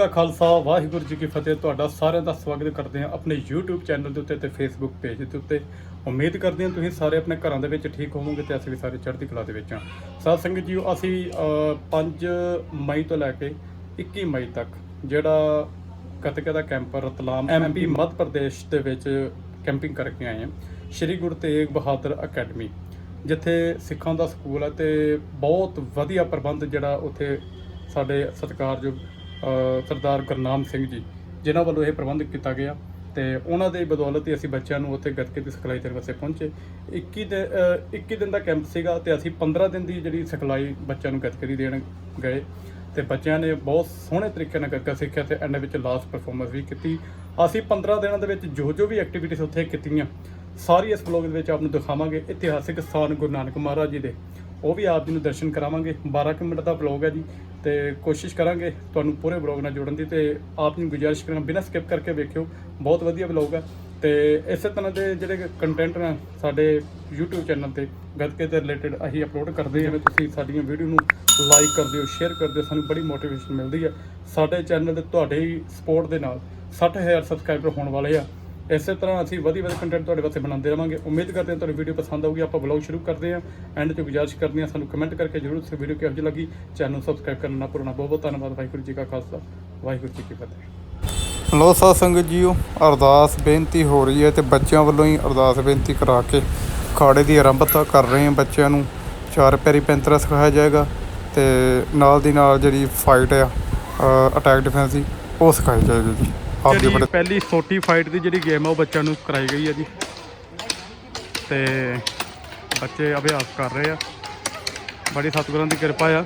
ਕਾ ਖਾਲਸਾ ਵਾਹਿਗੁਰੂ ਜੀ ਕੀ ਫਤਿਹ। ਤੁਹਾਡਾ ਸਾਰਿਆਂ ਦਾ ਸਵਾਗਤ ਕਰਦੇ ਹਾਂ ਆਪਣੇ YouTube ਚੈਨਲ ਦੇ ਉੱਤੇ ਤੇ Facebook ਪੇਜ ਦੇ ਉੱਤੇ। ਉਮੀਦ ਕਰਦੇ ਹਾਂ ਤੁਸੀਂ ਸਾਰੇ ਆਪਣੇ ਘਰਾਂ ਦੇ ਵਿੱਚ ਠੀਕ ਹੋਵੋਗੇ ਤੇ ਅਸੀਂ ਵੀ ਸਾਰੇ ਚੜ੍ਹਦੀ ਕਲਾ ਦੇ ਵਿੱਚ ਹਾਂ। ਸਾਧ ਸੰਗਤ ਜੀਓ ਅਸੀਂ ਅ, 5 ਮਈ ਤੋਂ ਲੈ ਕੇ 21 ਮਈ ਤੱਕ ਜਿਹੜਾ ਕਤਕੇ ਦਾ ਕੈਂਪ ਰਤਲਾਮ ਐਮਪੀ ਮੱਧ ਪ੍ਰਦੇਸ਼ ਦੇ ਵਿੱਚ ਕੈਂਪਿੰਗ ਕਰਕੇ ਆਏ ਹਾਂ। ਸ਼੍ਰੀ ਗੁਰੂ ਤੇਗ ਬਹਾਦਰ ਅਕੈਡਮੀ ਜਿੱਥੇ ਸਿੱਖਾਂ ਦਾ ਸਕੂਲ ਹੈ ਤੇ ਬਹੁਤ ਵਧੀਆ ਪ੍ਰਬੰਧ ਜਿਹੜਾ ਉੱਥੇ ਸਾਡੇ ਸਤਿਕਾਰਯੋਗ ਸਰਦਾਰ ਗੁਰਨਾਮ ਸਿੰਘ ਜੀ ਜਿਨ੍ਹਾਂ ਵੱਲੋਂ ਇਹ ਪ੍ਰਬੰਧ ਕੀਤਾ ਗਿਆ ਤੇ ਉਹਨਾਂ ਦੇ ਬਦੌਲਤ ਹੀ ਅਸੀਂ ਬੱਚਿਆਂ ਨੂੰ ਉੱਥੇ ਗੱਤਕੇ ਦੀ ਸਿਖਲਾਈ ਦੇਣ ਵਾਸਤੇ ਪਹੁੰਚੇ। 21 ਦੇ ਅ, 21 ਦਿਨ ਦਾ ਕੈਂਪ ਸੀਗਾ ਤੇ ਅਸੀਂ 15 ਦਿਨ ਦੀ ਜਿਹੜੀ ਸਿਖਲਾਈ ਬੱਚਿਆਂ ਨੂੰ ਗੱਤਕੇ ਦੀ ਦੇਣ ਗਏ ਤੇ ਬੱਚਿਆਂ ਨੇ ਬਹੁਤ ਸੋਹਣੇ ਤਰੀਕੇ ਨਾਲ ਗੱਤਕਾ ਸਿੱਖਿਆ ਤੇ ਐਂਡ ਵਿੱਚ ਲਾਸਟ ਪਰਫਾਰਮੈਂਸ ਵੀ ਕੀਤੀ। ਅਸੀਂ 15 ਦਿਨਾਂ ਦੇ ਵਿੱਚ ਜੋ ਜੋ ਵੀ ਐਕਟੀਵਿਟੀਜ਼ ਉੱਥੇ ਕੀਤੀਆਂ ਸਾਰੀ ਇਸ ਬਲੌਗ ਦੇ ਵਿੱਚ ਆਪ ਨੂੰ ਦਿਖਾਵਾਂਗੇ। ਇਤਿਹਾਸਿਕ ਸਥਾਨ ਗੁਰੂ ਨਾਨਕ ਮਹਾਰਾਜ ਜੀ ਦੇ ਉਹ ਵੀ ਆਪ ਜੀ ਨੂੰ ਦਰਸ਼ਨ ਕਰਾਵਾਂਗੇ। 12 ਕੁ ਮਿੰਟ ਦਾ ਬਲੌਗ ਹੈ ਜੀ। ਤੇ ਕੋਸ਼ਿਸ਼ ਕਰਾਂਗੇ ਤੁਹਾਨੂੰ ਪੂਰੇ ਬਲੌਗ ਨਾਲ ਜੋੜਨ ਦੀ ਤੇ ਆਪ ਨੂੰ ਗੁਜ਼ਾਰਿਸ਼ ਕਰਾਂ ਬਿਨਾਂ ਸਕਿਪ ਕਰਕੇ ਵੇਖਿਓ। ਬਹੁਤ ਵਧੀਆ ਬਲੌਗ ਹੈ ਤੇ ਇਸੇ ਤਰ੍ਹਾਂ ਦੇ ਜਿਹੜੇ ਕੰਟੈਂਟ ਨੇ ਸਾਡੇ YouTube ਚੈਨਲ ਤੇ ਗੱਤਕੇ ਦੇ ਰਿਲੇਟਡ ਅਸੀਂ ਅਪਲੋਡ ਕਰਦੇ ਹਾਂ। ਜਿਵੇਂ ਤੁਸੀਂ ਸਾਡੀਆਂ ਵੀਡੀਓ ਨੂੰ ਲਾਈਕ ਕਰਦੇ ਹੋ ਸ਼ੇਅਰ ਕਰਦੇ ਹੋ, ਸਾਨੂੰ ਬੜੀ ਮੋਟੀਵੇਸ਼ਨ ਮਿਲਦੀ ਹੈ ਸਾਡੇ ਚੈਨਲ ਤੇ ਤੁਹਾਡੇ ਹੀ ਸਪੋਰਟ ਦੇ ਨਾਲ 60000 ਸਬਸਕ੍ਰਾਈਬਰ ਹੋਣ ਵਾਲੇ ਆ। ਇਸੇ ਤਰ੍ਹਾਂ ਅਸੀਂ ਵਧੀਆ ਵਧੀਆ ਕੰਟੈਂਟ ਤੁਹਾਡੇ ਵਾਸਤੇ ਬਣਾਉਂਦੇ ਰਵਾਂਗੇ। ਉਮੀਦ ਕਰਦੇ ਹਾਂ ਤੁਹਾਨੂੰ ਵੀਡੀਓ ਪਸੰਦ ਆਊਗੀ। ਆਪਾਂ ਵਲੌਗ ਸ਼ੁਰੂ ਕਰਦੇ ਹਾਂ। ਐਂਡ 'ਚ ਗੁਜ਼ਾਰਿਸ਼ ਕਰਦੇ ਹਾਂ ਸਾਨੂੰ ਕਮੈਂਟ ਕਰਕੇ ਜਰੂਰ ਦੱਸੋ ਵੀਡੀਓ ਕਿਹੋ ਜਿਹੀ ਲੱਗੀ। ਚੈਨਲ ਨੂੰ ਸਬਸਕ੍ਰਾਈਬ ਕਰਨਾ ਨਾ ਭੁੱਲਣਾ। ਬਹੁਤ ਬਹੁਤ ਧੰਨਵਾਦ। ਵਾਹਿਗੁਰੂ ਜੀ ਕਾ ਖਾਲਸਾ। ਵਾਹਿਗੁਰੂ ਜੀ ਕੀ ਫਤਿਹ। ਲੋ ਸਾਧ ਸੰਗਤ ਜੀਓ, ਅਰਦਾਸ ਬੇਨਤੀ ਹੋ ਰਹੀ ਹੈ ਤੇ ਬੱਚਿਆਂ ਵੱਲੋਂ ਹੀ ਅਰਦਾਸ ਬੇਨਤੀ ਕਰਾ ਕੇ ਖਾੜੇ ਦੀ ਆਰੰਭਤਾ ਕਰ ਰਹੇ ਹਾਂ ਬੱਚਿਆਂ ਨੂੰ। ਚਾਰ ਪੈਰੀ ਪੈਂਤਰਾ ਸਿਖਾਇਆ ਜਾਏਗਾ ਤੇ ਨਾਲ ਦੀ ਨਾਲ ਜਿਹੜੀ ਫਾਈਟ ਆ ਅਟੈਕ ਡਿਫੈਂਸ ਦੀ, ਉਹ ਸਿਖਾਈ ਜਾਏਗੀ ਜੀ। ਜਿਹੜੀ ਪਹਿਲੀ ਸੋਟੀ ਫਾਈਟ ਦੀ ਜਿਹੜੀ ਗੇਮ ਆ ਉਹ ਬੱਚਿਆਂ ਨੂੰ ਕਰਾਈ ਗਈ ਹੈ ਜੀ। ਤੇ ਬੱਚੇ ਅਭਿਆਸ ਕਰ ਰਹੇ ਆ। ਬੜੀ ਸਤਿਗੁਰਾਂ ਦੀ ਕਿਰਪਾ ਆ।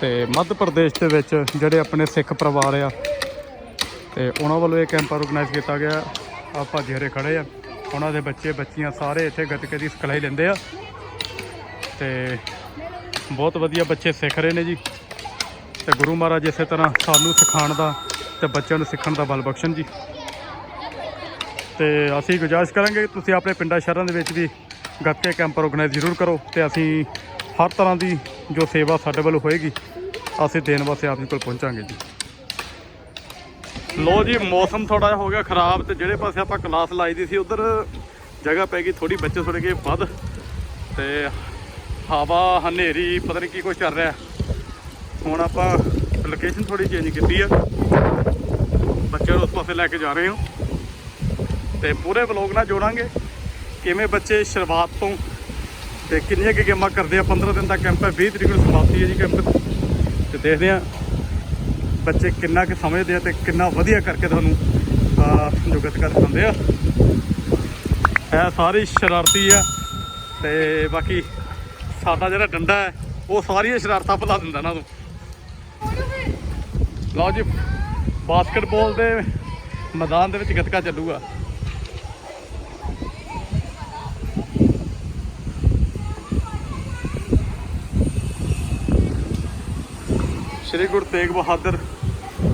ਤੇ ਮੱਧ ਪ੍ਰਦੇਸ਼ ਦੇ ਵਿੱਚ ਜਿਹੜੇ ਆਪਣੇ ਸਿੱਖ ਪਰਿਵਾਰ ਆ ਤੇ ਉਹਨਾਂ ਵੱਲੋਂ ਇਹ ਕੈਂਪ ਆਰਗੇਨਾਈਜ਼ ਕੀਤਾ ਗਿਆ। ਆਪਾਂ ਜਿਹੜੇ ਖੜੇ ਆ। ਉਹਨਾਂ ਦੇ ਬੱਚੇ ਬੱਚੀਆਂ ਸਾਰੇ ਇੱਥੇ ਗੱਤਕੇ ਦੀ ਸਿਖਲਾਈ ਲੈਂਦੇ ਆ। ਤੇ ਬਹੁਤ ਵਧੀਆ ਬੱਚੇ ਸਿੱਖ ਰਹੇ ਨੇ ਜੀ। ਤੇ ਗੁਰੂ ਮਹਾਰਾਜ ਇਸੇ ਤਰ੍ਹਾਂ ਸਾਨੂੰ ਸਿਖਾਉਣ ਦਾ ਤੇ ਬੱਚਿਆਂ ਨੂੰ ਸਿੱਖਣ ਦਾ ਬਲ ਬਖਸ਼ਣ ਜੀ। ਤੇ ਅਸੀਂ ਗੁਜ਼ਾਰਿਸ਼ ਕਰਾਂਗੇ, ਤੁਸੀਂ ਆਪਣੇ ਪਿੰਡਾਂ ਸ਼ਹਿਰਾਂ ਦੇ ਵਿੱਚ ਵੀ ਗੱਤਕੇ ਕੈਂਪ ਆਰਗੇਨਾਈਜ਼ ਜ਼ਰੂਰ ਕਰੋ ਤੇ ਅਸੀਂ ਹਰ ਤਰ੍ਹਾਂ ਦੀ ਜੋ ਸੇਵਾ ਸਾਡੇ ਵੱਲੋਂ ਹੋਏਗੀ, ਅਸੀਂ ਦੇਣ ਵਾਸਤੇ ਆਪ ਜੀ ਕੋਲ ਪਹੁੰਚਾਂਗੇ ਜੀ। ਲੋ ਜੀ, ਮੌਸਮ ਥੋੜਾ ਜਿਹਾ ਹੋ ਗਿਆ ਖਰਾਬ ਤੇ ਜਿਹੜੇ ਪਾਸੇ ਆਪਾਂ ਕਲਾਸ ਲਾਈ ਦੀ ਸੀ, ਉਧਰ ਜਗ੍ਹਾ ਪੈ ਗਈ ਥੋੜੀ ਬੱਚੇ ਥੋੜੇ ਗਏ ਵੱਧ ਤੇ ਹਵਾ ਹਨੇਰੀ, ਪਤਾ ਨਹੀਂ ਕੀ ਕੁਝ ਚੱਲ ਰਿਹਾ। ਹੁਣ ਆਪਾਂ ਲੋਕੇਸ਼ਨ ਥੋੜੀ ਚੇਂਜ ਕੀਤੀ ਆ। ਬੱਚਿਆਂ ਨੂੰ ਉਸ ਪਾਸੇ ਲੈ ਕੇ ਜਾ ਰਹੇ ਹਾਂ। ਤੇ ਪੂਰੇ ਵਲੋਗ ਨਾਲ ਜੋੜਾਂਗੇ ਕਿਵੇਂ ਬੱਚੇ ਸ਼ੁਰੂਆਤ ਤੋਂ ਤੇ ਕਿੰਨੀਆਂ ਕਿ ਗੇਮਾਂ ਕਰਦੇ ਆ। 15 ਦਿਨ ਦਾ ਕੈਂਪ ਹੈ 20 ਤਰੀਕ ਨੂੰ ਸਮਾਪਤੀ ਹੈ ਜੀ ਕੈਂਪ ਦੀ। ਤੇ ਦੇਖਦੇ ਆ ਬੱਚੇ ਕਿੰਨਾ ਕਿ ਸਮਝਦੇ ਆ ਤੇ ਕਿੰਨਾ ਵਧੀਆ ਕਰਕੇ ਤੁਹਾਨੂੰ ਅਹ, ਕਰ ਪਾਉਂਦੇ ਆ। ਇਹ ਸਾਰੇ ਸ਼ਰਾਰਤੀ ਆ ਤੇ ਬਾਕੀ ਸਾਡਾ ਜਿਹੜਾ ਡੰਡਾ ਹੈ ਉਹ ਸਾਰੀਆਂ ਸ਼ਰਾਰਤਾਂ ਭੁਲਾ ਦਿੰਦਾ ਨਾ ਤੂੰ। ਲਓ ਜੀ ਬਾਸਕਟਬਾਲ ਦੇ ਮੈਦਾਨ ਦੇ ਵਿੱਚ ਗੱਤਕਾ ਚੱਲੂਗਾ। ਸ਼੍ਰੀ ਗੁਰੂ ਤੇਗ ਬਹਾਦਰ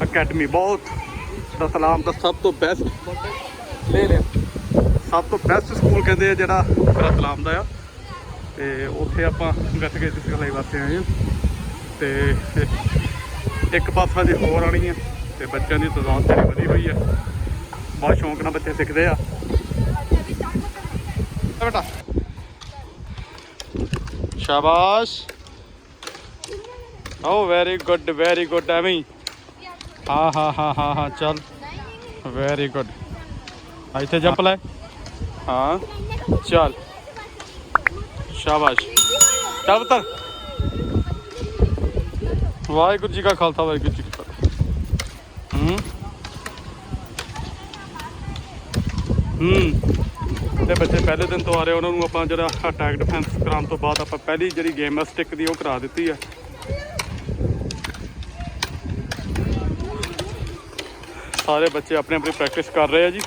ਅਕੈਡਮੀ, ਬਹੁਤ ਰਤਲਾਮ ਦਾ ਸਭ ਤੋਂ ਬੈਸਟ ਲੈ ਲਿਆ ਸਭ ਤੋਂ ਬੈਸਟ ਸਕੂਲ ਕਹਿੰਦੇ ਆ ਜਿਹੜਾ ਰਤਲਾਮ ਦਾ ਆ। ਤੇ ਉੱਥੇ ਆਪਾਂ ਗੱਤਕੇ ਦੀ ਸਿਖਲਾਈ ਵਾਸਤੇ ਆਏ ਹਾਂ ਤੇ ਇੱਕ ਪਾਸਾ ਦੀ ਹੋਰ ਆਣੀ ਹੈ ਤੇ ਬੱਚਿਆਂ ਦੀ ਤਦਾਦ ਜਿਹੜੀ ਵਧੀ ਹੋਈ ਹੈ ਬਹੁਤ ਸ਼ੌਂਕ ਨਾਲ ਬੱਚੇ ਸਿੱਖਦੇ ਆ। ਆ ਬੇਟਾ। ਸ਼ਾਬਾਸ਼। ਓ ਵੈਰੀ ਗੁੱਡ ਵੈਰੀ ਗੁੱਡ ਐਵੇਂ ਹੀ। ਹਾਂ ਹਾਂ ਹਾਂ ਹਾਂ ਹਾਂ, ਚੱਲ। ਵੈਰੀ ਗੁੱਡ ਇੱਥੇ ਜੰਪ ਲੈ। ਹਾਂ। ਚੱਲ। ਸ਼ਾਬਾਸ਼। ਚੱਲ ਪੁੱਤਰ। ਵਾਹਿਗੁਰੂ ਜੀ ਕਾ ਖਾਲਸਾ, ਵਾਹਿਗੁਰੂ ਜੀ ਕੀ ਫਤਿਹ। ਹੂੰ? ਹੂੰ। ਤੇ ਬੱਚੇ ਪਹਿਲੇ ਦਿਨ ਤੋਂ ਆ ਰਹੇ, ਉਹਨਾਂ ਨੂੰ ਆਪਾਂ ਜਿਹੜਾ ਅਟੈਕ ਡਿਫੈਂਸ ਕਰਾਉਣ ਤੋਂ ਬਾਅਦ ਆਪਾਂ ਪਹਿਲੀ ਜਿਹੜੀ ਗੇਮ ਹੈ ਸਟਿਕ ਦੀ ਉਹ ਕਰਾ ਦਿੱਤੀ ਆ। ਸਾਰੇ ਬੱਚੇ ਆਪਣੀ ਆਪਣੀ ਪ੍ਰੈਕਟਿਸ ਕਰ ਰਹੇ ਆ ਜੀ।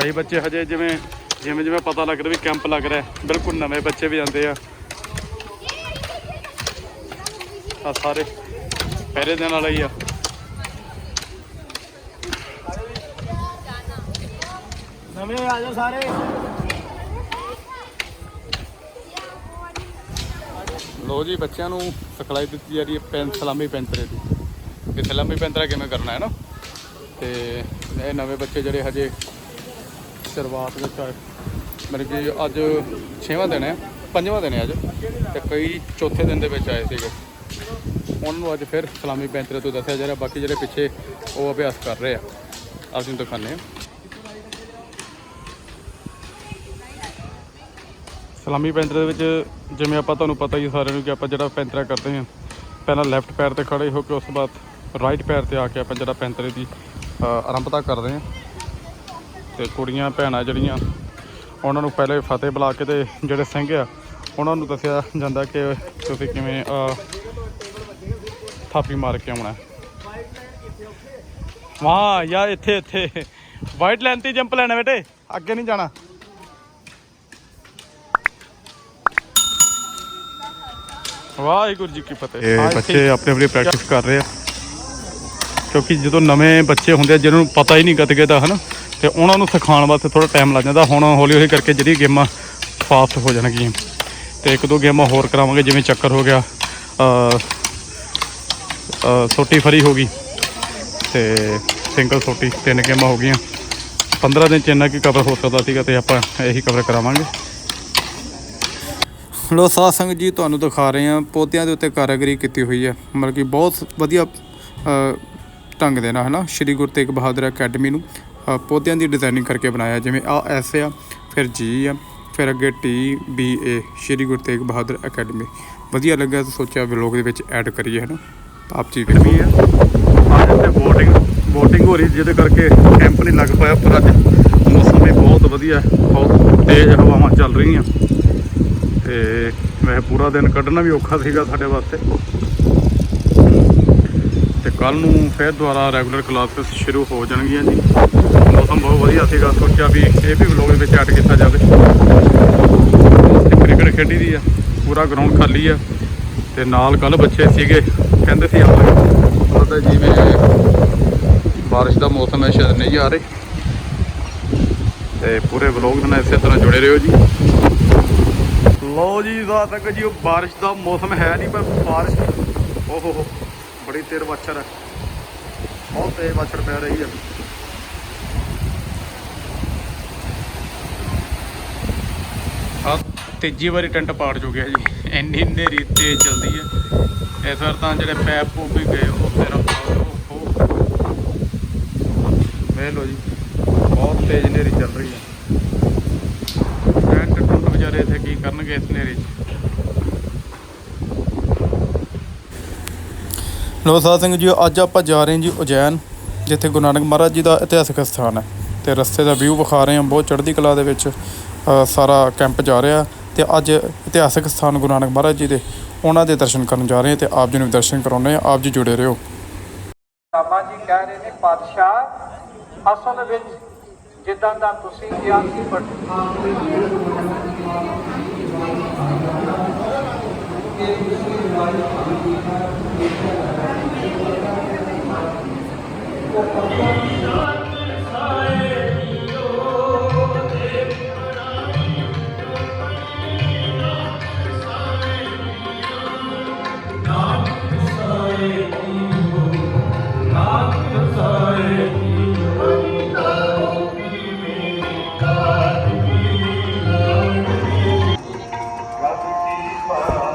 ਕਈ ਬੱਚੇ ਹਜੇ ਜਿਵੇਂ ਜਿਵੇਂ ਜਿਵੇਂ ਪਤਾ ਲੱਗ ਰਿਹਾ ਵੀ ਕੈਂਪ ਲੱਗ ਰਿਹਾ ਬਿਲਕੁਲ ਨਵੇਂ ਬੱਚੇ ਵੀ ਆਉਂਦੇ ਆ। ਆ ਸਾਰੇ ਪਹਿਰੇ ਦਿਨ ਵਾਲੇ ਹੀ ਆ। ਨਵੇਂ ਆ ਜਾਓ ਸਾਰੇ। ਲੋ ਜੀ ਬੱਚਿਆਂ ਨੂੰ ਸਿਖਲਾਈ ਦਿੱਤੀ ਜਾ ਰਹੀ ਹੈ ਪੈਨ ਸਲਾਮੀ ਪੈਂਤਰੇ ਦੀ। ਕਿ ਸਲਾਮੀ ਪੈਂਤਰਾ ਕਿਵੇਂ ਕਰਨਾ ਹੈ ਨਾ? ਤੇ ਇਹ ਨਵੇਂ ਬੱਚੇ ਜਿਹੜੇ ਹਜੇ ਸ਼ੁਰੂਆਤ ਵਿੱਚ ਆਏ। ਮੇਰੇ ਕਿ ਅੱਜ 6ਵਾਂ ਦਿਨ ਹੈ, ਪੰਜਵਾਂ ਦਿਨ ਹੈ ਅੱਜ ਤੇ ਕਈ ਚੌਥੇ ਦਿਨ ਦੇ ਵਿੱਚ ਆਏ ਸੀਗੇ। ਉਹਨਾਂ ਨੂੰ ਅੱਜ ਫਿਰ ਸਲਾਮੀ ਪੈਂਤਰੇ ਤੋਂ ਦੱਸਿਆ ਜਾ ਰਿਹਾ, ਬਾਕੀ ਜਿਹੜੇ ਪਿੱਛੇ ਉਹ ਅਭਿਆਸ ਕਰ ਰਹੇ ਆ। ਅਸੀਂ ਨੂੰ ਦਿਖਾਉਂਦੇ ਹਾਂ। ਸਲਾਮੀ ਪੈਂਤਰੇ ਦੇ ਵਿੱਚ ਜਿਵੇਂ ਆਪਾਂ ਤੁਹਾਨੂੰ ਪਤਾ ਹੀ ਸਾਰਿਆਂ ਨੂੰ ਕਿ ਆਪਾਂ ਜਿਹੜਾ ਪੈਂਤਰਾ ਕਰਦੇ ਹਾਂ, ਪਹਿਲਾਂ ਲੈਫਟ ਪੈਰ ਤੇ ਖੜੇ ਹੋ ਕੇ ਉਸ ਤੋਂ ਬਾਅਦ ਰਾਈਟ ਪੈਰ ਤੇ ਆ ਕੇ ਆਪਾਂ ਜਿਹੜਾ ਪੈਂਤਰੇ ਦੀ ਆਰੰਭਤਾ ਕਰਦੇ ਹਾਂ। ਤੇ ਕੁੜੀਆਂ ਭੈਣਾਂ ਜਿਹੜੀਆਂ ਉਹਨਾਂ ਨੂੰ ਪਹਿਲੇ ਫਤਿਹ ਬੁਲਾ ਕੇ ਤੇ ਜਿਹੜੇ ਸਿੰਘ ਆ ਉਹਨਾਂ ਨੂੰ ਦੱਸਿਆ ਜਾਂਦਾ ਕਿ ਤੁਸੀਂ ਕਿਵੇਂ ਥਾਪੀ ਮਾਰ ਕੇ ਆਉਣਾ। ਵਾਹ ਯਾ ਇੱਥੇ ਇੱਥੇ। ਵਾਈਟ ਲਾਈਨ ਤੇ ਜੰਪ ਲੈਣਾ ਬੇਟੇ। ਅੱਗੇ ਨਹੀਂ ਜਾਣਾ। ਵਾਹਿਗੁਰੂ ਜੀ ਕੀ ਫਤਿਹ। ਇਹ ਬੱਚੇ ਆਪਣੀ ਆਪਣੀ ਪ੍ਰੈਕਟਿਸ ਕਰ ਰਹੇ ਆ। ਕਿਉਂਕਿ ਜਦੋਂ ਨਵੇਂ ਬੱਚੇ ਹੁੰਦੇ ਆ ਜਿਹਨਾਂ ਨੂੰ ਪਤਾ ਹੀ ਨਹੀਂ ਗੱਤਕੇ ਦਾ ਹਨਾ? ਤੇ ਉਹਨਾਂ ਨੂੰ ਸਿਖਾਉਣ ਵਾਸਤੇ ਥੋੜਾ ਟਾਈਮ ਲੱਗ ਜਾਂਦਾ। ਹੁਣ ਹੌਲੀ ਹੌਲੀ ਕਰਕੇ ਜਿਹੜੀ ਗੇਮਾਂ ਫਾਸਟ ਹੋ ਜਾਣਗੀਆਂ। ਤੇ ਇੱਕ ਦੋ ਗੇਮਾਂ ਹੋਰ ਕਰਾਵਾਂਗੇ, ਜਿਵੇਂ ਚੱਕਰ ਹੋ ਗਿਆ ਅ ਸੋਟੀ ਫਰੀ ਹੋ ਗਈ ਤੇ ਸਿੰਗਲ ਸੋਟੀ ਤਿੰਨ ਗੇਮਾਂ ਹੋ ਗਈਆਂ। 15 ਦਿਨ ਚ ਇੰਨਾ ਕੀ ਕਵਰ ਹੋ ਸਕਦਾ ਸੀਗਾ ਤੇ ਆਪਾਂ ਇਹੀ ਕਵਰ ਕਰਾਵਾਂਗੇ। ਲੋ, ਸਾਧ ਸੰਗਤ ਜੀ, ਤੁਹਾਨੂੰ ਦਿਖਾ ਰਹੇ ਹਾਂ। ਪੌਦਿਆਂ ਦੇ ਉੱਤੇ ਕਾਰੀਗਰੀ ਕੀਤੀ ਹੋਈ ਹੈ। ਮਤਲਬ ਕਿ ਬਹੁਤ ਵਧੀਆ ਢੰਗ ਦੇ ਨਾਲ, ਹਨਾ? ਸ਼੍ਰੀ ਗੁਰੂ ਤੇਗ ਬਹਾਦਰ ਅਕੈਡਮੀ ਨੂੰ ਪੌਦਿਆਂ ਦੀ ਡਿਜ਼ਾਈਨਿੰਗ ਕਰਕੇ ਬਣਾਇਆ, ਜਿਵੇਂ ਆ ਐਸ ਆ, ਫਿਰ ਜੀ ਆ, ਫਿਰ ਅੱਗੇ T B A Shri Guru Tegh Bahadur academy. ਵਧੀਆ ਲੱਗਾ ਤਾਂ ਸੋਚਿਆ ਵਲੋਗ ਦੇ ਵਿੱਚ ਐਡ ਕਰੀਏ, ਹਨਾ? ਆਪ ਜੀ ਵੇਖੋ ਵੀ ਹੈ ਅੱਜ ਇੱਥੇ ਬੋਟਿੰਗ ਬੋਟਿੰਗ ਹੋ ਰਹੀ, ਜਿਹਦੇ ਕਰਕੇ ਕੈਂਪ ਨਹੀਂ ਲੱਗ ਪਾਇਆ, ਪਰ ਅੱਜ ਮੌਸਮ ਵੀ ਬਹੁਤ ਵਧੀਆ ਬਹੁਤ ਤੇਜ਼ ਹਵਾਵਾਂ ਚੱਲ ਰਹੀਆਂ। ਤੇ ਮੈਂ ਪੂਰਾ ਦਿਨ ਕੱਢਣਾ ਵੀ ਔਖਾ ਸੀਗਾ ਸਾਡੇ ਵਾਸਤੇ। ਕੱਲ ਨੂੰ ਫਿਰ ਦੁਬਾਰਾ ਰੈਗੂਲਰ ਕਲਾਸਿਸ ਸ਼ੁਰੂ ਹੋ ਜਾਣਗੀਆਂ ਜੀ। ਮੌਸਮ ਬਹੁਤ ਵਧੀਆ ਸੀਗਾ ਸੋਚਿਆ ਵੀ ਇਹ ਵੀ ਵਲੋਗ ਵਿੱਚ ਐਡ ਕੀਤਾ ਜਾਵੇ। ਕ੍ਰਿਕਟ ਖੇਡੀ ਦੀ ਆ ਪੂਰਾ ਗਰਾਊਂਡ ਖਾਲੀ ਆ। ਤੇ ਨਾਲ ਕੱਲ ਬੱਚੇ ਸੀਗੇ ਕਹਿੰਦੇ ਸੀ ਆਵਾਂਗੇ ਪਤਾ ਜਿਵੇਂ ਬਾਰਿਸ਼ ਦਾ ਮੌਸਮ ਹੈ ਸ਼ਾਇਦ ਨਹੀਂ ਆ ਰਹੇ। ਤੇ ਪੂਰੇ ਵਲੌਗ ਨਾਲ ਇਸੇ ਤਰ੍ਹਾਂ ਜੁੜੇ ਰਹੋ ਜੀ। ਲਓ ਜੀ ਰਾਤ ਤੱਕ ਜੀ ਉਹ ਬਾਰਿਸ਼ ਦਾ ਮੌਸਮ ਹੈ ਨਹੀਂ ਪਰ ਬਾਰਿਸ਼ ਓਹੋ ਹੋ। ਬੜੀ ਤੇਜ਼ ਮੱਛਰ। ਹੈ ਬਹੁਤ ਤੇਜ਼ ਮੱਛਰ ਪੈ ਰਹੀ ਹੈ ਆ ਤੀਜੀ ਵਾਰੀ ਟੈਂਟ ਪਾੜ ਚੁੱਕਿਆ ਜੀ। ਇੰਨੀ ਹਨੇਰੀ ਤੇਜ਼ ਚੱਲਦੀ ਹੈ ਇਸ ਵਾਰ ਤਾਂ ਜਿਹੜੇ ਪੈਪ ਪੂਪ ਵੀ ਗਏ, ਉਹ ਫਿਰ ਉਹ ਵੇਖ ਲਓ ਜੀ, ਬਹੁਤ ਤੇਜ਼ ਹਨੇਰੀ ਚੱਲ ਰਹੀ ਹੈ ਟੈਂਟ ਟੁੱਟ ਵਿਚਾਰੇ ਇੱਥੇ ਕੀ ਕਰਨਗੇ ਇਸ ਹਨੇਰੀ 'ਚ? ਲੋ ਸਾਧ ਸੰਗਤ ਜੀ, ਅੱਜ ਆਪਾਂ ਜਾ ਰਹੇ ਹਾਂ ਜੀ ਉਜੈਨ, ਜਿੱਥੇ ਗੁਰੂ ਨਾਨਕ ਮਹਾਰਾਜ ਜੀ ਦਾ ਇਤਿਹਾਸਕ ਸਥਾਨ ਹੈ ਤੇ ਰਸਤੇ ਦਾ ਵਿਊ ਵਿਖਾ ਰਹੇ ਹਾਂ ਬਹੁਤ ਚੜ੍ਹਦੀ ਕਲਾ ਦੇ ਵਿੱਚ ਸਾਰਾ ਕੈਂਪ ਜਾ ਰਿਹਾ ਤੇ ਅੱਜ ਇਤਿਹਾਸਕ ਸਥਾਨ ਗੁਰੂ ਨਾਨਕ ਮਹਾਰਾਜ ਜੀ ਦੇ, ਉਹਨਾਂ ਦੇ ਦਰਸ਼ਨ ਕਰਨ ਜਾ ਰਹੇ ਹਾਂ ਤੇ ਆਪ ਜੀ ਨੂੰ ਵੀ ਦਰਸ਼ਨ ਕਰਾਉਣੇ ਆ ਆਪ ਜੀ ਜੁੜੇ ਰਹੋ। ਬਾਬਾ ਜੀ ਕਹਿ ਰਹੇ ਨੇ, ਪਾਤਸ਼ਾਹ, ਅਸਲ ਵਿੱਚ ਜਿੱਦਾਂ ਦਾ ਤੁਸੀਂ ਕਿਹਾ ਸੀ ਪਰ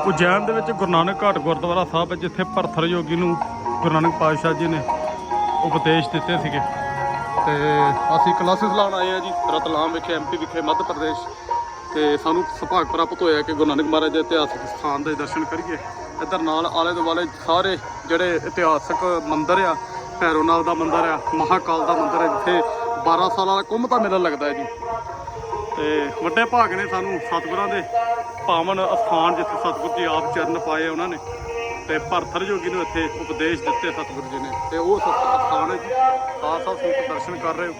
ਉਜੈਨ ਦੇ ਵਿੱਚ ਗੁਰੂ ਨਾਨਕ ਘਾਟ ਗੁਰਦੁਆਰਾ ਸਾਹਿਬ ਹੈ ਜਿੱਥੇ ਭਰਥਰ ਯੋਗੀ ਨੂੰ ਗੁਰੂ ਨਾਨਕ ਪਾਤਸ਼ਾਹ ਜੀ ਨੇ ਉਪਦੇਸ਼ ਦਿੱਤੇ ਸੀਗੇ। ਤੇ ਅਸੀਂ ਕਲਾਸਿਸ ਲਾਉਣ ਆਏ ਆ ਜੀ, ਰਤਲਾਮ ਵਿਖੇ ਐਮਪੀ ਵਿਖੇ, ਮੱਧ ਪ੍ਰਦੇਸ਼। ਤੇ ਸਾਨੂੰ ਸੁਭਾਗ ਪ੍ਰਾਪਤ ਹੋਇਆ ਕਿ ਗੁਰੂ ਨਾਨਕ ਮਹਾਰਾਜ ਦੇ ਇਤਿਹਾਸਕ ਸਥਾਨ ਦੇ ਦਰਸ਼ਨ ਕਰੀਏ। ਇੱਧਰ ਨਾਲ ਆਲੇ ਦੁਆਲੇ ਸਾਰੇ ਜਿਹੜੇ ਇਤਿਹਾਸਕ ਮੰਦਿਰ ਆ, ਭੈਰੋਨਾਥ ਦਾ ਮੰਦਿਰ ਆ, ਮਹਾਕਾਲ ਦਾ ਮੰਦਿਰ ਹੈ ਜਿੱਥੇ 12 ਸਾਲਾਂ ਦਾ ਕੁੰਭ ਦਾ ਮੇਲਾ ਲੱਗਦਾ ਹੈ ਜੀ। ਤੇ ਵੱਡੇ ਭਾਗ ਨੇ ਸਾਨੂੰ ਸਤਿਗੁਰਾਂ ਦੇ ਪਾਵਨ ਅਸਥਾਨ ਜਿੱਥੇ ਸਤਿਗੁਰ ਜੀ ਆਪ ਚਰਨ ਪਾਏ ਉਹਨਾਂ ਨੇ। ਤੇ ਭਰਥਰ ਯੋਗੀ ਨੂੰ ਇੱਥੇ ਉਪਦੇਸ਼ ਦਿੱਤੇ ਸਤਿਗੁਰੂ ਜੀ ਨੇ। ਤੇ ਉਹ ਸਥ- ਹੈ ਜੀ। ਆਪ ਸਭ ਸੰਗਤ ਦਰਸ਼ਨ ਕਰ ਰਹੇ ਹੋ।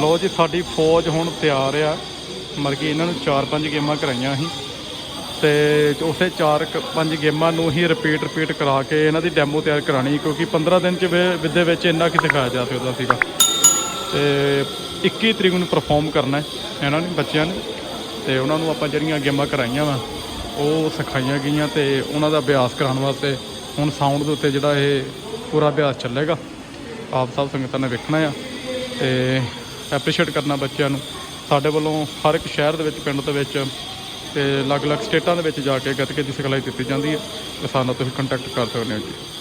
ਲੋ ਜੀ, ਸਾਡੀ ਫੌਜ ਹੁਣ ਤਿਆਰ ਆ। ਮਤਲਬ ਕਿ ਇਹਨਾਂ ਨੂੰ 4-5 ਗੇਮਾਂ ਕਰਾਈਆਂ ਸੀ। ਤੇ ਉਸੇ 4-5 ਗੇਮਾਂ ਨੂੰ ਹੀ ਰਿਪੀਟ ਰਿਪੀਟ ਕਰਾ ਕੇ ਇਹਨਾਂ ਦੀ ਡੈਮੋ ਤਿਆਰ ਕਰਾਣੀ ਕਿਉਂਕਿ 15 ਦਿਨ ਚ ਵੇ- ਦੇ ਵਿੱਚ ਇੰਨਾ ਕੀ ਸਿਖਾਇਆ ਜਾ ਸਕਦਾ ਸੀਗਾ। ਤੇ 21 ਤਰੀਕ ਨੂੰ ਪਰਫਾਰਮ ਕਰਨਾ ਹੈ ਇਹਨਾਂ ਨੇ, ਬੱਚਿਆਂ ਨੇ। ਤੇ ਉਹਨਾਂ ਨੂੰ ਆਪਾਂ ਜਿਹੜੀਆਂ ਗੇਮਾਂ ਕਰਾਈਆਂ ਵਾ, ਉਹ ਸਿਖਾਈਆਂ ਗਈਆਂ ਤੇ ਉਹਨਾਂ ਦਾ ਅਭਿਆਸ ਕਰਾਉਣ ਵਾਸਤੇ ਹੁਣ ਸਾਊਂਡ ਦੇ ਉੱਤੇ ਜਿਹੜਾ ਇਹ ਪੂਰਾ ਅਭਿਆਸ ਚੱਲੇਗਾ, ਆਪ ਸਭ ਸੰਗਤਾਂ ਨੇ ਵੇਖਣਾ ਆ। ਤੇ ਐਪਰੀਸ਼ੀਏਟ ਕਰਨਾ ਬੱਚਿਆਂ ਨੂੰ। ਸਾਡੇ ਵੱਲੋਂ ਹਰ ਇੱਕ ਸ਼ਹਿਰ ਦੇ ਵਿੱਚ, ਪਿੰਡ ਦੇ ਵਿੱਚ ਤੇ ਅਲੱਗ-ਅਲੱਗ ਸਟੇਟਾਂ ਦੇ ਵਿੱਚ ਜਾ ਕੇ ਗੱਤਕੇ ਦੀ ਸਿਖਲਾਈ ਦਿੱਤੀ ਜਾਂਦੀ ਹੈ। ਤੇ ਸਾਨੂੰ ਤੁਸੀਂ ਕੰਟੈਕਟ ਕਰ ਸਕਦੇ ਹੋ ਜੀ।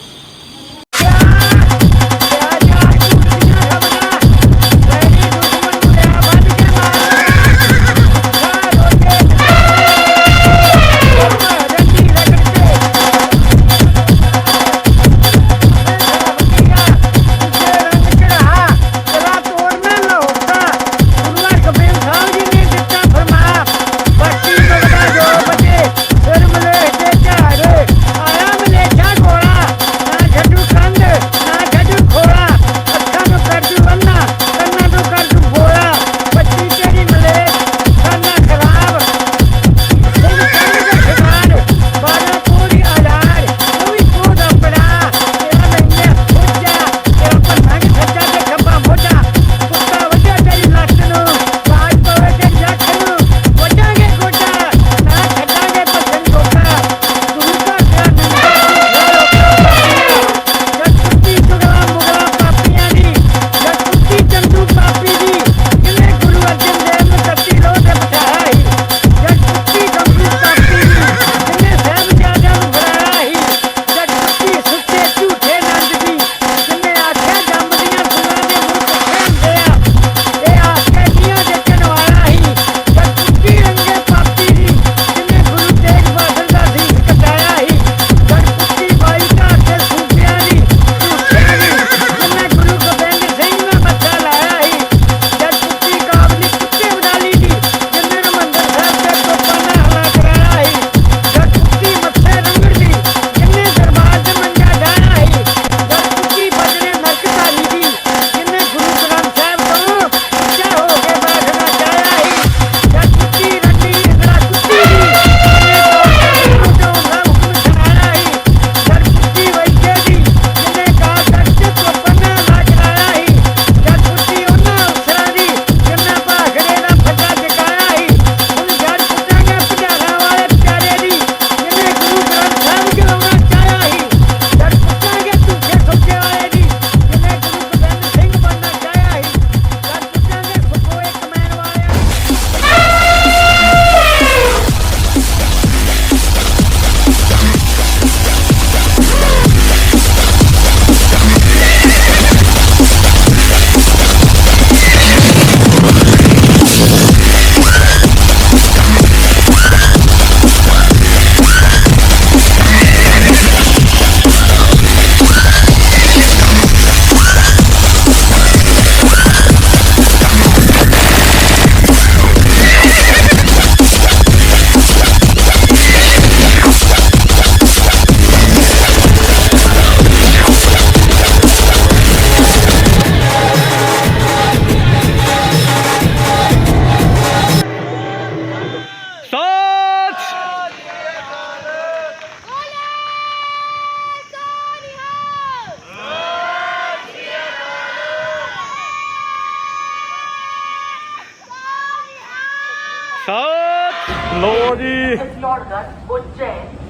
ਲੋ ਜੀ।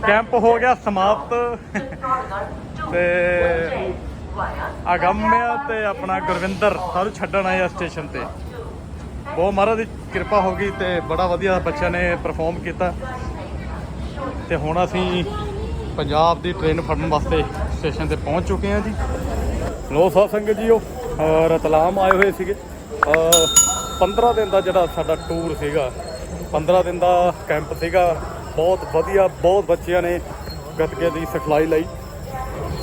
ਕੈਂਪ ਹੋ ਗਿਆ ਸਮਾਪਤ। ਤੇ ਅਗੰਮਿਆ ਤੇ ਆਪਣਾ ਗੁਰਵਿੰਦਰ ਸਾਨੂੰ ਛੱਡਣ ਆਏ ਆ ਸਟੇਸ਼ਨ ਤੇ। ਬਹੁਤ ਮਹਾਰਾਜ ਦੀ ਕਿਰਪਾ ਹੋ ਗਈ ਤੇ ਬੜਾ ਵਧੀਆ ਬੱਚਿਆਂ ਨੇ ਪਰਫਾਰਮ ਕੀਤਾ। ਤੇ ਹੁਣ ਅਸੀਂ ਪੰਜਾਬ ਦੀ ਟ੍ਰੇਨ ਫੜਨ ਵਾਸਤੇ ਸਟੇਸ਼ਨ ਤੇ ਪਹੁੰਚ ਚੁੱਕੇ ਹਾਂ ਜੀ। ਲੋ ਸਾਧ ਸੰਗਤ ਜੀਓ ਰਤਲਾਮ ਆਏ ਹੋਏ ਸੀਗੇ। ਅਹ 15 ਦਿਨ ਦਾ ਜਿਹੜਾ ਸਾਡਾ ਟੂਰ ਸੀਗਾ 15 ਦਿਨ ਦਾ ਕੈਂਪ ਸੀਗਾ। ਬਹੁਤ ਵਧੀਆ, ਬਹੁਤ ਬੱਚਿਆਂ ਨੇ ਗੱਤਕੇ ਦੀ ਸਿਖਲਾਈ ਲਈ।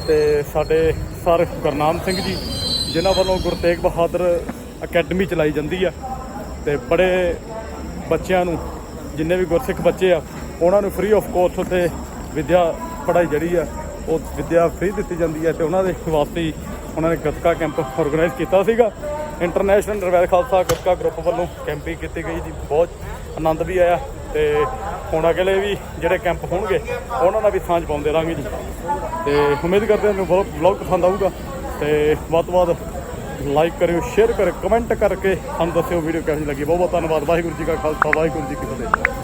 ਤੇ ਸਾਡੇ ਸਰ ਗੁਰਨਾਮ ਸਿੰਘ ਜੀ, ਜਿਨ੍ਹਾਂ ਵੱਲੋਂ ਗੁਰੂ ਤੇਗ ਬਹਾਦਰ ਅਕੈਡਮੀ ਚਲਾਈ ਜਾਂਦੀ ਆ, ਤੇ ਬੜੇ ਬੱਚਿਆਂ ਨੂੰ, ਜਿੰਨੇ ਵੀ ਗੁਰਸਿੱਖ ਬੱਚੇ ਆ, ਉਹਨਾਂ ਨੂੰ ਫ੍ਰੀ ਆਫ ਕੋਸਟ ਉੱਥੇ ਵਿਦਿਆ ਪੜ੍ਹਾਈ ਜਿਹੜੀ ਆ, ਉਹ ਵਿਦਿਆ ਫ੍ਰੀ ਦਿੱਤੀ ਜਾਂਦੀ ਹੈ ਤੇ ਉਹਨਾਂ ਦੇ ਵਾਸਤੇ ਉਹਨਾਂ ਨੇ ਗੱਤਕਾ ਕੈਂਪ ਆਰਗੇਨਾਈਜ਼ ਕੀਤਾ ਸੀਗਾ। ਇੰਟਰਨੈਸ਼ਨਲ ਰਵੈਲ ਖਾਲਸਾ ਗੱਤਕਾ ਗਰੁੱਪ ਵੱਲੋਂ ਕੈਂਪਿੰਗ ਕੀਤੀ ਗਈ ਜੀ। ਬਹੁਤ ਆਨੰਦ ਵੀ ਆਇਆ ਤੇ ਹੁਣ ਅਗਲੇ ਵੀ ਜਿਹੜੇ ਕੈਂਪ ਹੋਣਗੇ, ਉਹਨਾਂ ਨਾਲ ਵੀ ਸਾਂਝ ਪਾਉਂਦੇ ਰਹਾਂਗੇ ਜੀ। ਤੇ ਉਮੀਦ ਕਰਦੇ ਹਾਂ ਤੁਹਾਨੂੰ ਵਲੌਗ ਪਸੰਦ ਆਊਗਾ। ਤੇ ਵੱਧ ਤੋਂ ਵੱਧ ਲਾਈਕ ਕਰਿਓ ਸ਼ੇਅਰ ਕਰਿਓ ਕਮੈਂਟ ਕਰਕੇ ਸਾਨੂੰ ਦੱਸਿਓ ਵੀਡੀਓ ਕਿਹੋ ਲੱਗੀ। ਬਹੁਤ ਬਹੁਤ ਧੰਨਵਾਦ। ਵਾਹਿਗੁਰੂ ਜੀ ਕਾ ਖਾਲਸਾ, ਵਾਹਿਗੁਰੂ ਜੀ ਕੀ ਫਤਿਹ।